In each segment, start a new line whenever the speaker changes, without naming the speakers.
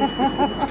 Thank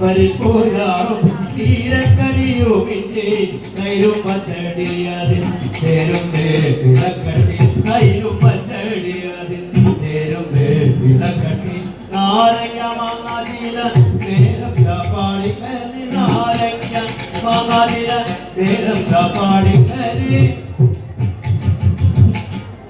പരിപ്പോചാറും ചീരക്കറിയും ഇഞ്ചി കൈരും പച്ചടിയതിൽ ചേരും വേപ്പിലക്കട്ടി കൈരും പച്ചടിയതിൽ ചേരും വേപ്പിലക്കട്ടി നാരങ്ങ മാങ്ങാതില നേരം ചാപ്പാടി കരി നാരങ്ങ മാങ്ങാതില നേരം ചാപ്പാടി കരി